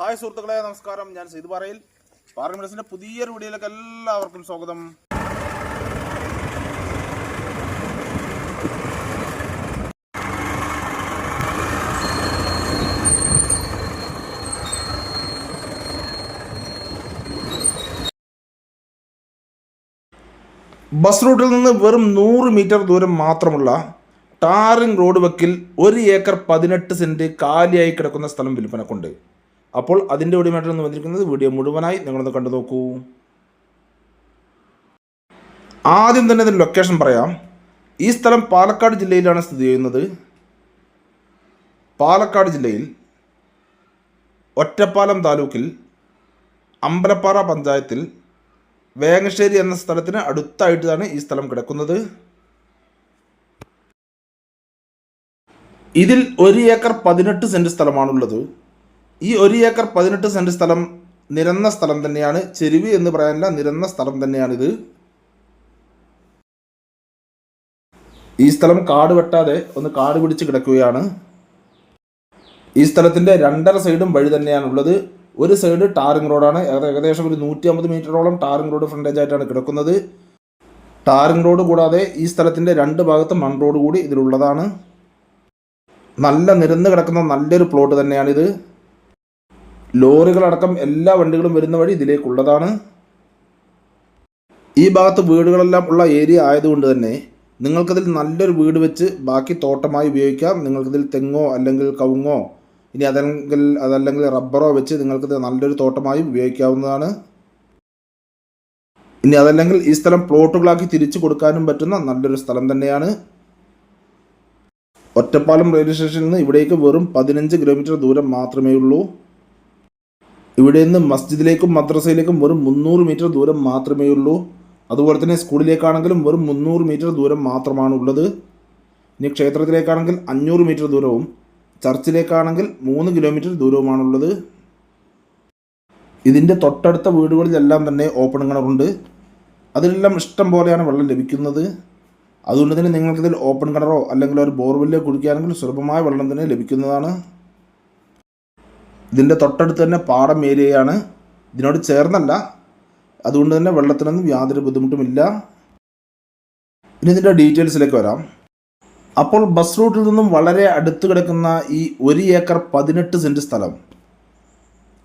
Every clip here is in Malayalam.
ഹായ് സുഹൃത്തുക്കളെ നമസ്കാരം. ഞാൻ സീതു പാറയിൽ. പാർലമെന്റ്സിന്റെ പുതിയൊരു വീഡിയോയിലേക്ക് എല്ലാവർക്കും സ്വാഗതം. ബസ് റൂട്ടിൽ നിന്ന് വെറും നൂറ് മീറ്റർ ദൂരം മാത്രമുള്ള ടാറിംഗ് റോഡ് വക്കിൽ ഒരു ഏക്കർ പതിനെട്ട് സെന്റ് കാലിയായി കിടക്കുന്ന സ്ഥലം വിൽപ്പനക്കുണ്ട്. അപ്പോൾ അതിന്റെ ഒടിമായിട്ടാണ് വന്നിരിക്കുന്നത്. വീഡിയോ മുഴുവനായി നിങ്ങളൊന്ന് കണ്ടു നോക്കൂ. ആദ്യം തന്നെ ഇതിന്റെ ലൊക്കേഷൻ പറയാം. ഈ സ്ഥലം പാലക്കാട് ജില്ലയിലാണ് സ്ഥിതി ചെയ്യുന്നത്. പാലക്കാട് ജില്ലയിൽ ഒറ്റപ്പാലം താലൂക്കിൽ അമ്പലപ്പാറ പഞ്ചായത്തിൽ വേങ്ങശ്ശേരി എന്ന സ്ഥലത്തിന് അടുത്തായിട്ടാണ് ഈ സ്ഥലം കിടക്കുന്നത്. ഇതിൽ ഒരു ഏക്കർ പതിനെട്ട് സെന്റ് സ്ഥലമാണുള്ളത്. ഈ ഒരു ഏക്കർ പതിനെട്ട് സെന്റ് സ്ഥലം നിരന്ന സ്ഥലം തന്നെയാണ്. ചെരുവ് എന്ന് പറയാനില്ല നിരന്ന സ്ഥലം തന്നെയാണിത് ഈ സ്ഥലം കാട് വെട്ടാതെ ഒന്ന് കാട് പിടിച്ച് കിടക്കുകയാണ്. ഈ സ്ഥലത്തിന്റെ രണ്ടര സൈഡും വഴി തന്നെയാണുള്ളത് ഒരു സൈഡ് ടാറിംഗ് റോഡാണ്. ഏക- ഏകദേശം ഒരു നൂറ്റി അമ്പത് മീറ്ററോളം ടാറിംഗ് റോഡ് ഫ്രണ്ടേജ് ആയിട്ടാണ് കിടക്കുന്നത്. ടാറിംഗ് റോഡ് കൂടാതെ ഈ സ്ഥലത്തിന്റെ രണ്ട് ഭാഗത്ത് മൺ റോഡ് കൂടി ഇതിലുള്ളതാണ്. നല്ല നിരന്ന് കിടക്കുന്ന നല്ലൊരു പ്ലോട്ട് തന്നെയാണിത്. ലോറികളടക്കം എല്ലാ വണ്ടികളും വരുന്ന വഴി ഇതിലേക്കുള്ളതാണ്. ഈ ഭാഗത്ത് വീടുകളെല്ലാം ഉള്ള ഏരിയ ആയതുകൊണ്ട് തന്നെ നിങ്ങൾക്കതിൽ നല്ലൊരു വീട് വെച്ച് ബാക്കി തോട്ടമായി ഉപയോഗിക്കാം. നിങ്ങൾക്കിതിൽ തെങ്ങോ അല്ലെങ്കിൽ കവുങ്ങോ ഇനി അതല്ലെങ്കിൽ അതല്ലെങ്കിൽ റബ്ബറോ വെച്ച് നിങ്ങൾക്കിത് നല്ലൊരു തോട്ടമായി ഉപയോഗിക്കാവുന്നതാണ്. ഇനി അതല്ലെങ്കിൽ ഈ സ്ഥലം പ്ലോട്ടുകളാക്കി തിരിച്ചു കൊടുക്കാനും പറ്റുന്ന നല്ലൊരു സ്ഥലം തന്നെയാണ്. ഒറ്റപ്പാലം റെയിൽവേ സ്റ്റേഷനിൽ നിന്ന് ഇവിടേക്ക് വെറും പതിനഞ്ച് കിലോമീറ്റർ ദൂരം മാത്രമേ ഉള്ളൂ ഇവിടെ നിന്ന് മസ്ജിദിലേക്കും മദ്രസയിലേക്കും വെറും മുന്നൂറ് മീറ്റർ ദൂരം മാത്രമേ ഉള്ളൂ. അതുപോലെ തന്നെ സ്കൂളിലേക്കാണെങ്കിലും വെറും മുന്നൂറ് മീറ്റർ ദൂരം മാത്രമാണ് ഉള്ളത് ഇനി ക്ഷേത്രത്തിലേക്കാണെങ്കിൽ അഞ്ഞൂറ് മീറ്റർ ദൂരവും ചർച്ചിലേക്കാണെങ്കിൽ മൂന്ന് കിലോമീറ്റർ ദൂരവുമാണുള്ളത്. ഇതിന്റെ തൊട്ടടുത്ത വീടുകളിലെല്ലാം തന്നെ ഓപ്പൺ കിണറുണ്ട്. അതിലെല്ലാം ഇഷ്ടം പോലെയാണ് വെള്ളം ലഭിക്കുന്നത്. അതുകൊണ്ട് തന്നെ നിങ്ങൾക്കിതിൽ ഓപ്പൺ കിണറോ അല്ലെങ്കിൽ ഒരു ബോർവെല്ലോ കുടിക്കുകയാണെങ്കിൽ സുലഭമായ വെള്ളം തന്നെ ലഭിക്കുന്നതാണ്. ഇതിന്റെ തൊട്ടടുത്ത് തന്നെ പാടം ഏരിയയാണ്. ഇതിനോട് ചേർന്നല്ല. അതുകൊണ്ട് തന്നെ വെള്ളത്തിനൊന്നും യാതൊരു ബുദ്ധിമുട്ടുമില്ല. ഇനി ഇതിന്റെ ഡീറ്റെയിൽസിലേക്ക് വരാം. അപ്പോൾ ബസ് റൂട്ടിൽ നിന്നും വളരെ അടുത്ത് കിടക്കുന്ന ഈ ഒരു ഏക്കർ പതിനെട്ട് സെന്റ് സ്ഥലം.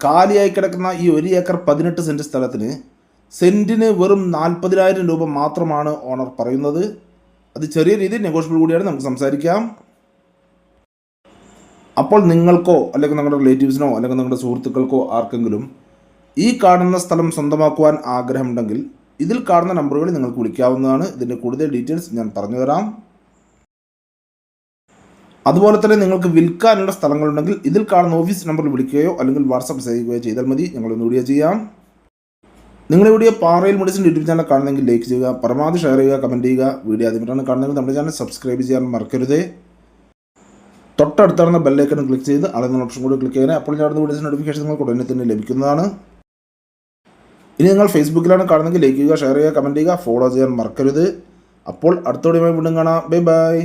കാലിയായി കിടക്കുന്ന ഈ ഒരു ഏക്കർ പതിനെട്ട് സെന്റ് സ്ഥലത്തിന് സെന്റിന് വെറും നാൽപ്പതിനായിരം രൂപ മാത്രമാണ് ഓണർ പറയുന്നത്. അത് ചെറിയ രീതിയിൽ നെഗോഷ്യബിൾ കൂടിയാണ് നമുക്ക് സംസാരിക്കാം. അപ്പോൾ നിങ്ങൾക്കോ അല്ലെങ്കിൽ നിങ്ങളുടെ റിലേറ്റീവ്സിനോ അല്ലെങ്കിൽ നിങ്ങളുടെ സുഹൃത്തുക്കൾക്കോ ആർക്കെങ്കിലും ഈ കാണുന്ന സ്ഥലം സ്വന്തമാക്കുവാൻ ആഗ്രഹമുണ്ടെങ്കിൽ ഇതിൽ കാണുന്ന നമ്പറുകളിൽ നിങ്ങൾക്ക് വിളിക്കാവുന്നതാണ്. ഇതിന്റെ കൂടുതൽ ഡീറ്റെയിൽസ് ഞാൻ പറഞ്ഞു തരാം അതുപോലെ തന്നെ നിങ്ങൾക്ക് വിൽക്കാനുള്ള സ്ഥലങ്ങളുണ്ടെങ്കിൽ ഇതിൽ കാണുന്ന ഓഫീസ് നമ്പറിൽ വിളിക്കുകയോ അല്ലെങ്കിൽ വാട്സപ്പ് ചെയ്യുകയോ ചെയ്താൽ മതി. ഞങ്ങളൊന്ന് വീഡിയോ ചെയ്യാം. നിങ്ങളുടെ വീഡിയോ പാറയിൽ മെഡിസിൻ യൂട്യൂബ് ചാനൽ കാണുന്നെങ്കിൽ ലൈക്ക് ചെയ്യുക പരമാവധി ഷെയർ ചെയ്യുക കമന്റ് ചെയ്യുക. വീഡിയോ ആദ്യമായിട്ടാണ് കാണുന്നെങ്കിൽ നമ്മുടെ ചാനൽ സബ്സ്ക്രൈബ് ചെയ്യാൻ മറക്കരുത്. തൊട്ടടുത്താണെന്ന ബെല്ലൈക്കൺ ക്ലിക്ക് ചെയ്ത് അളന്ന ഓപ്ഷൻ കൂടി ക്ലിക്ക് ചെയ്യാൻ അപ്പോൾ ഞാൻ വീഡിയോസ് നോട്ടിഫിക്കേഷൻ നിങ്ങൾക്ക് ഉടനെ തന്നെ ലഭിക്കുന്നതാണ്. ഇനി നിങ്ങൾ ഫേസ്ബുക്കിലാണ് കാണുന്നെങ്കിൽ ലൈക്ക് ചെയ്യുക ഷെയർ ചെയ്യുക കമന്റ് ചെയ്യുക ഫോളോ ചെയ്യാൻ മറക്കരുത്. അപ്പോൾ അടുത്ത വീഡിയോ വീണ്ടും കാണാം. Bye bye